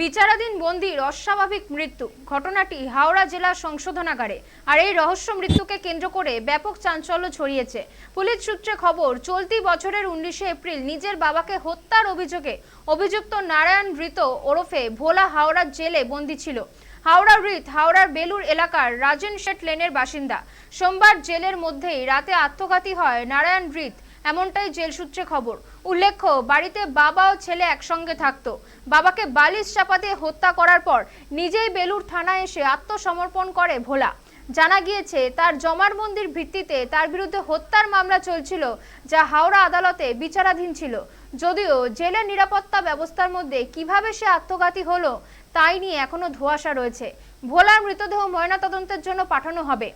বিচারাধীন বন্দির অস্বাভাবিক মৃত্যু। ঘটনাটি হাওড়া জেলা সংশোধনাগারে। আর এই রহস্য মৃত্যুকে কেন্দ্র করে ব্যাপক চাঞ্চল্য ছড়িয়েছে। পুলিশ সূত্রে খবর, চলতি বছরের উনিশে এপ্রিল নিজের বাবাকে হত্যার অভিযোগে অভিযুক্ত নারায়ণ মৃত ওরফে ভোলা হাওড়ার জেলে বন্দী ছিল। হাওড়া রিত, হাওড়ার বেলুর এলাকার রাজেন শেঠ লেনের বাসিন্দা। সোমবার জেলের মধ্যেই রাতে আত্মঘাতী হয় নারায়ণ রিত। এমনটাই জেল সূত্রে খবর। উল্লেখ্য, বাড়িতে বাবা ও ছেলে একসঙ্গে থাকতো। বাবাকে বালিশ চাপা দিয়ে হত্যা করার পর নিজেই বেলুর থানায় এসে আত্মসমর্পণ করে ভোলা। জানা গিয়েছে, তার জমারবন্দির ভিত্তিতে তার বিরুদ্ধে হত্যার মামলা চলছিল, যা হাওড়া আদালতে বিচারাধীন ছিল। যদিও জেলের নিরাপত্তা ব্যবস্থার মধ্যে কীভাবে সে আত্মঘাতী হলো, তাই নিয়ে এখনও ধোঁয়াশা রয়েছে। ভোলার মৃতদেহ ময়নাতদন্তের জন্য পাঠানো হবে।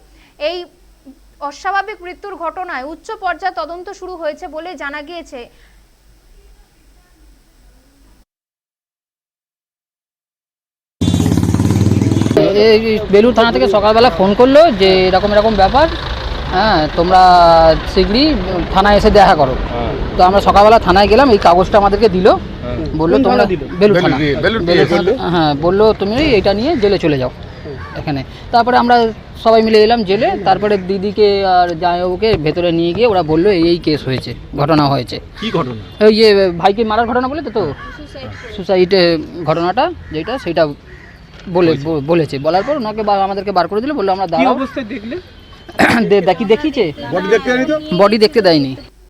এই অস্বাভাবিক মৃত্যুর ঘটনায় উচ্চ পর্যায়ে তদন্ত শুরু হয়েছে বলে জানা গিয়েছে। এই বেলুর থানা থেকে সকালবেলা ফোন করল যে এরকম এরকম ব্যাপার। হ্যাঁ তোমরা শীঘ্রই থানায় এসে দেখা করো। তো আমরা সকালবেলা থানায় গেলাম এই কাগজটা আমাদেরকে দিল। বলল তোমরা বেলুর থানা- হ্যাঁ বলল তুমি এইটা নিয়ে জেলে চলে যাও। এখানে। তারপরে আমরা সবাই মিলে এলাম জেলে তারপরে দিদিকে আর জামাইবাবুকে ভেতরে নিয়ে গিয়ে ওরা বলল এই এই কেস হয়েছে ঘটনা হয়েছে। কি ঘটনা? ওই যে ভাইকে মারার ঘটনা বলে তো? তো সুসাইডে ঘটনাটা যেটা সেটা বলে বলেছে। বলার পর ওনাকে আমাদেরকে বার করে দিল বলল আমরা কি দাঁড়াও। দেখলে? দে- দেখি দেখিছে বডি দেখতে জানি তো? বডি দেখতে দেয়নি।